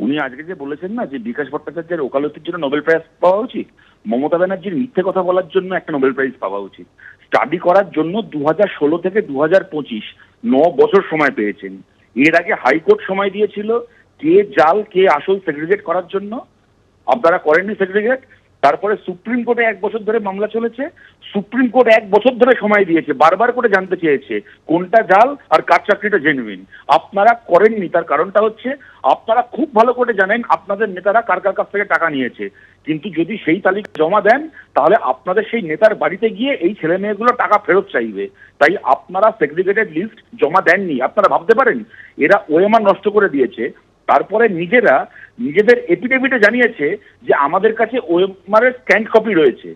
উনি আজকে যে বলেছেন না যে বিকাশ ভট্টাচার্যের ওকালতির জন্য নোবেল প্রাইজ পাওয়া উচিত, মমতা ব্যানার্জির মিথ্যে কথা বলার জন্য একটা নোবেল প্রাইজ পাওয়া উচিত। স্টাডি করার জন্য দু ষোলো থেকে দু পঁচিশ ন বছর সময় পেয়েছেন। এর আগে হাইকোর্ট সময় দিয়েছিল কে জাল, কে আসল সেগ্রিগেট করার জন্য। আপনারা করেননি সেগ্রিগেট তারপরে সুপ্রিম কোর্টে এক বছর ধরে মামলা চলেছে, সুপ্রিম কোর্ট এক বছর ধরে সময় দিয়েছে, বারবার করে জানতে চেয়েছে কোনটা জাল আর কার চাকরিটা জেনুইন আপনারা করেননি, তার কারণটা হচ্ছে আপনারা খুব ভালো করে জানেন আপনাদের নেতারা কার কার কাছ থেকে টাকা নিয়েছে। কিন্তু যদি সেই তালিকা জমা দেন, তাহলে আপনাদের সেই নেতার বাড়িতে গিয়ে এই ছেলে মেয়েগুলো টাকা ফেরত চাইবে। তাই আপনারা সেগ্রিগেটেড লিস্ট জমা দেননি। আপনারা ভাবতে পারেন, এরা ওএমআর নষ্ট করে দিয়েছে। তারপরে নিজেরা নিজেদের এপিডেভিটে জানিয়েছে যে আমাদের কাছে ওএমআর এর স্ক্যান কপি রয়েছে।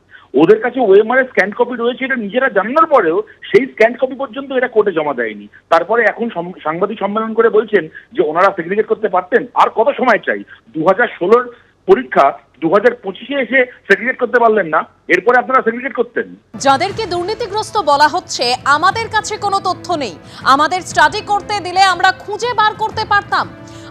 ওদের কাছে ওএমআর এর স্ক্যান কপি রয়েছে, এটা নিজেরা জানানোর পরেও সেই স্ক্যান কপি পর্যন্ত এরা কোর্টে জমা দেয়নি। তারপরে এখন সাংবাদিক সম্মেলন করে বলছেন যে ওনারা সেগ্রিগেট করতে পারতেন, আর কত সময় চাই? দু হাজার ষোলোর পরীক্ষা দু হাজার পঁচিশে এসে সেগ্রিগেট করতে পারলেন না, এরপরে আপনারা সেগ্রিগেট করতেন। যাদেরকে দুর্নীতিগ্রস্ত বলা হচ্ছে, আমাদের কাছে কোনো তথ্য নেই। আমাদের স্টাডি করতে দিলে আমরা খুঁজে বার করতে পারতাম।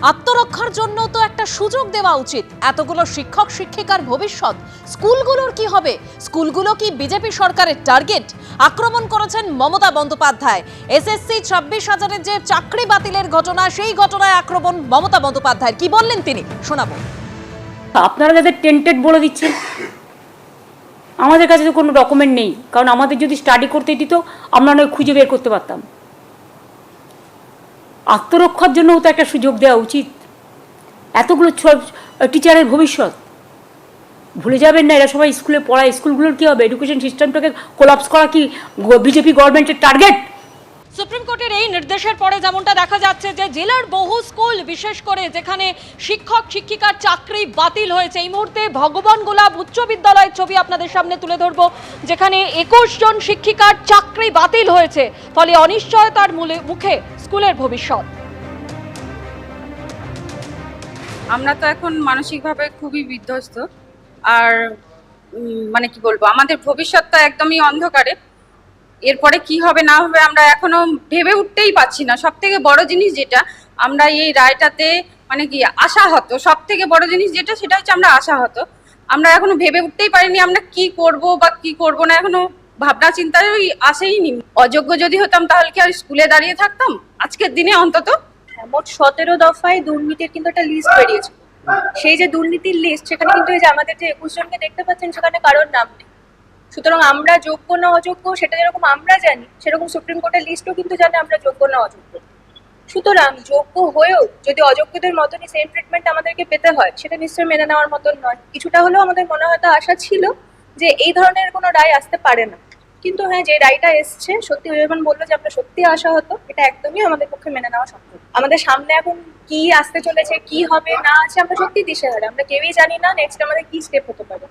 আত্মরক্ষার জন্য তো একটা সুযোগ দেওয়া উচিত। এতগুলো শিক্ষক, শিক্ষিকার ভবিষ্যৎ, স্কুলগুলোর কি হবে? স্কুলগুলো কি বিজেপি সরকারের টার্গেট? আক্রমণ করেছেন মমতা বন্দ্যোপাধ্যায়। এসএসসি ছাব্বিশ হাজারের যে চাকরি বাতিলের ঘটনা, সেই ঘটনায় আক্রমণ মমতা বন্দ্যোপাধ্যায় কি বললেন তিনি? শোনাবো। আপনারা যাদের টেন্টেড বলে দিচ্ছেন, আমাদের কাছে তো কোনো ডকুমেন্ট নেই। কারণ আমাদের যদি স্টাডি করতে দিত, আমরা নয় খুঁজে বের করতে পারতাম। আত্মরক্ষার জন্যও তো একটা সুযোগ দেওয়া উচিত। এতগুলো টিচারের ভবিষ্যৎ। ভুলে যাবেন না, এরা সবাই স্কুলে পড়ায়। স্কুলগুলোর কী হবে? এডুকেশন সিস্টেমটাকে কোলাপস করা কি বিজেপি গভর্নমেন্টের টার্গেট সুপ্রিম কোর্টের এই নির্দেশের পরে যেমনটা দেখা যাচ্ছে যে জেলার বহু স্কুল, বিশেষ করে যেখানে শিক্ষক, শিক্ষিকার চাকরি বাতিল হয়েছে, এই মুহূর্তে ভগবান গোলাপ উচ্চ বিদ্যালয়ের ছবি আপনাদের সামনে তুলে ধরবো, যেখানে একুশ জন শিক্ষিকার চাকরি বাতিল হয়েছে, ফলে অনিশ্চয়তার মূলে- মুখে স্কুলের ভবিষ্যৎ। আমরা তো এখন মানসিকভাবে খুবই বিধ্বস্ত। আর মানে কি বলব, আমাদের ভবিষ্যৎটা একদমই অন্ধকারে। এরপরে কি হবে, না হবে, আমরা এখনও ভেবে উঠতেই পারছি না। সব থেকে বড় জিনিস যেটা, আমরা এই রায়টাতে মানে কি আশা হতো সব থেকে বড় জিনিস যেটা, সেটা হচ্ছে আমরা আশা হতো আমরা এখনও ভেবে উঠতেই পারিনি আমরা কি করব বা কি করব না। এখনও ভাবনা চিন্তায় আসেইনি। অযোগ্য যদি হতাম তাহলে কি আর স্কুলে দাঁড়িয়ে থাকতাম? আজকের দিনে অন্তত। হ্যাঁ, মোট সতেরো দফায় দুর্নীতির কিন্তু একটা লিস্ট বেরিয়েছে। সেই যে দুর্নীতির লিস্ট সেখানে কিন্তু এই যে আমাদের যে একুশ জনকে দেখতে পাচ্ছেন সেখানে কারোর নাম নেই। সুতরাং আমরা যোগ্য না অযোগ্য সেটা যেরকম আমরা জানি সেরকম সুপ্রিম কোর্টের লিস্টও কিন্তু জানে আমরা যোগ্য না অযোগ্য। সুতরাং যোগ্য হয়েও যদি অযোগ্যদের মতনই সেম ট্রিটমেন্ট আমাদেরকে পেতে হয় সেটা নিশ্চয়ই মেনে নেওয়ার মতন নয়। কিছুটা হলেও আমাদের মনে হয়তো আশা ছিল যে এই ধরনের কোনো রায় আসতে পারে না। কিন্তু হ্যাঁ যে রায়টা এসছে, সত্যি যেমন বলল যে আমরা সত্যি আসা হতো, এটা একদমই আমাদের পক্ষে মেনে নেওয়া সম্ভব। আমাদের সামনে এখন কি আসতে চলেছে, কি হবে, না আছে, আমরা সত্যি দিশে দিশেহারা, আমরা কেউই জানি না নেক্সট আমাদের কি স্টেপ হতে পারে।